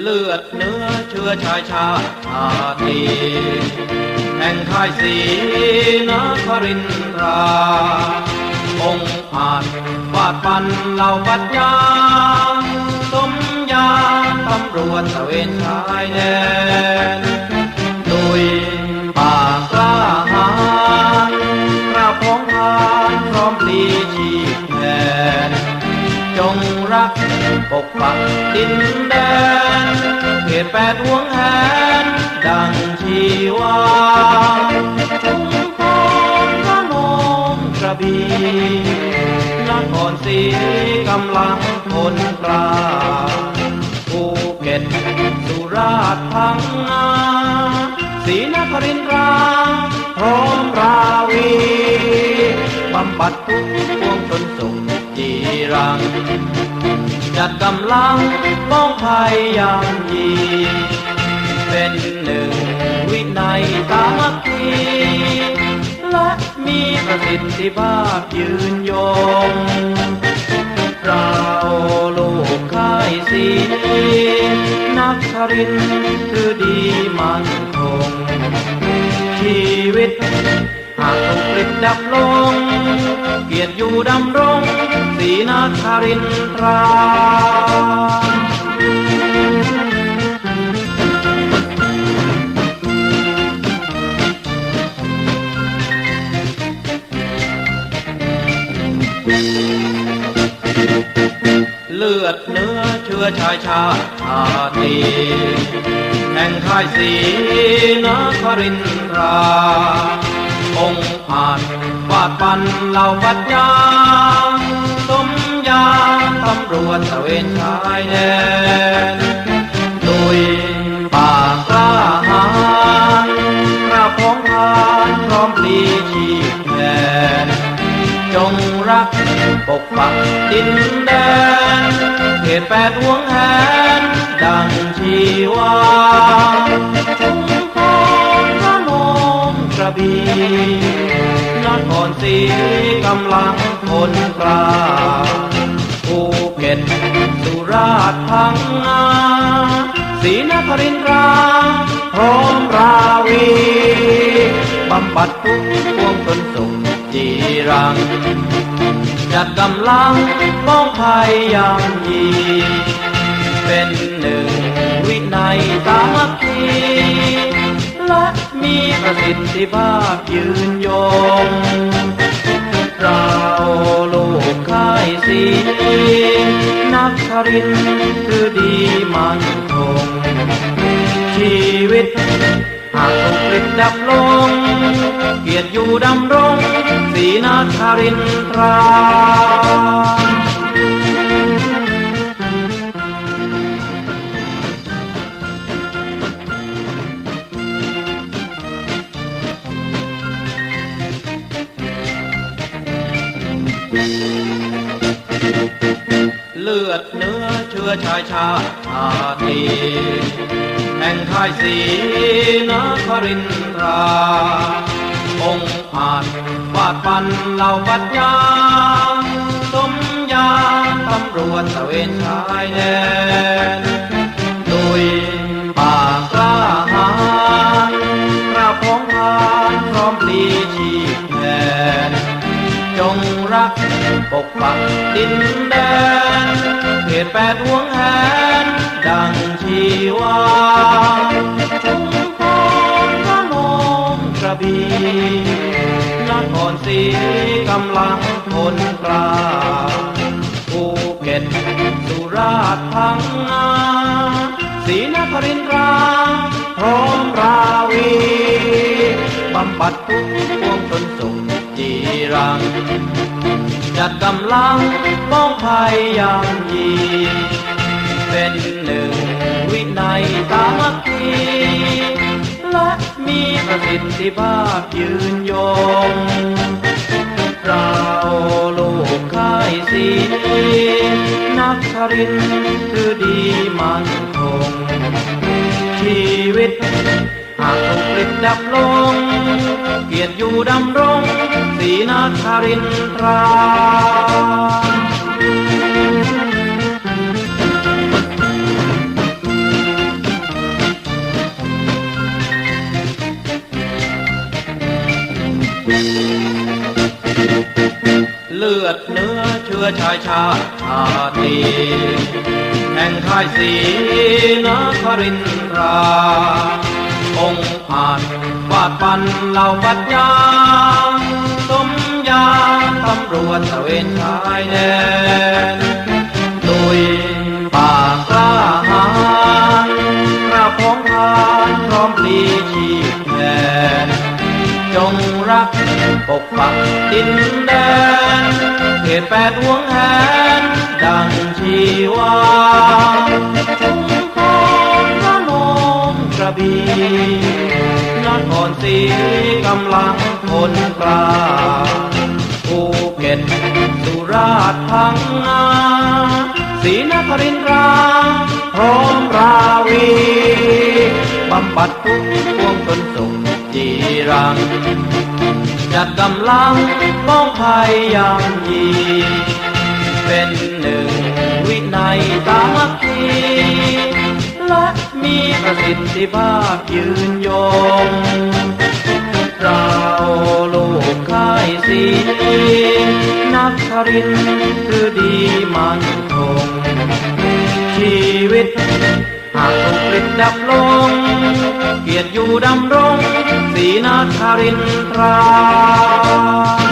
เลือดเนื้อเชื้อชายชาติชาตีแห่งค่ายสีนครินทราองค์อาจวาดปันเหล่าปัญญาสมญาตำรวจตะเวนชายแดนดุยป่ากล้าหาญกราบของทานพร้อมพลีชีพแทน งรัก ปกปักดินแดนเขตแปดห่วงแหนดังชีวาชุมพรพระนมกระบี่นครศรีกำลังทนกลาภูเก็ตสุราษฎร์พังงาศรีนครินทราพร้อมราวีบำบัดทุกพวงตนส่งจีรัง จัดกำลังป้องภัยยามยีเป็นหนึ่งวินัยสามัคคีและมีประสิทธิภาพยืนยงเราลูกค่ายสีนักครินทร์คือดีมันคงชีวิต หากถูกกลิบดับลง เกียรติอยู่ดำรง สีนาคารินทราเลือดเนื้อเชื้อชายชาติชาตีแห่งค่ายสีนครินทรา องค์อาจวาดปันเหล่าปัญญาสมญาตำรวจตะเวนชายแดนดุยป่ากล้าหาญกราบของทานพร้อมพลีชีพแทนจงรักปกปักดินแดนเขตแปดหวงแหนดังชีวา ระบี่นครศรีกำลังทนกล้าภูเก็ตสุราษฎร์พังงาศรีนครินทราพร้อมราวีบำบัดทุกพวงตนส่งจีรัง จัดกำลังป้องภัยยามยี เป็นหนึ่งวินัยสามัคคี ประสิทธิภาพยืนยงเราลูกค่ายสีนักครินคือดีมันคงชีวิตหากถูกกลิบดับลง เกียรติอยู่ดำรง สีนาคารินทรา เลือดเนื้อเชื้อชายชาติชาตรีแห่งค่ายสีนครินทราองค์อาจวาดปันเหล่าปัญญาสมญาตำรวจตะเวนชา จงรัก ปกปักดินแดนเขตแปดห่วงแหนดังชีวาชุมพรพระนมกระบี่นครศรีกำลังทนกล้าภูเก็ตสุราษฎร์พังงาศรีนครินทราพร้อมราวีบำบัดทุก จัดกำลังป้องภัยย่ามยีเป็นหนึ่งวินัยสามัคคีและมีประสิทธิภาพยืนยงเราลูกค่ายสีนักครินทร์คือดีมันคงชีวิต หากถูกกลิดดับลง เกียรติอยู่ดำรง สีนาคารินตราเลือดเนื้อเชื้อชายชาติชาติแห่งค่ายสีนครินทรา องค์อาจวาดปันเหล่าปัญญาสมยาตำรวจตะเวนชายแดนลุยป่ากล้าหาญกระพงทานพร้อมพลีชีพแทนจงรักปกปักดินแดนเขตแปดห่วงแหนดังชีวา ระบี่นครศรีกำลังคนกล้าภูเก็ตสุราษฎร์พังงาศรีนครินทราพร้อมราวีบำบัดทุกพวงตนสุขจีรัง จัดกำลังป้องภัยยามยีเป็นหนึ่งวินัยสามัคคี และมีประสิทธิภาพยืนยงเราลูกค่ายสีนักคารินคือดีมันคงชีวิตหากถูกปิดดับลง เกียรติอยู่ดำรงศรีนาคารินทรา